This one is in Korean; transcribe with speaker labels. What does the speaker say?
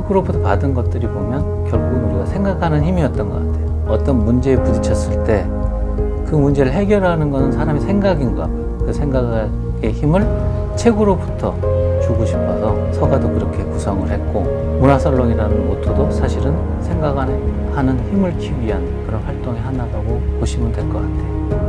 Speaker 1: 책으로부터 받은 것들이 보면 결국은 우리가 생각하는 힘이었던 것 같아요. 어떤 문제에 부딪혔을 때 그 문제를 해결하는 것은 사람의 생각인가 봐요. 그 생각의 힘을 책으로부터 주고 싶어서 서가도 그렇게 구성을 했고 문화살롱이라는 모토도 사실은 생각하는 힘을 키우기 위한 그런 활동의 하나라고 보시면 될 것 같아요.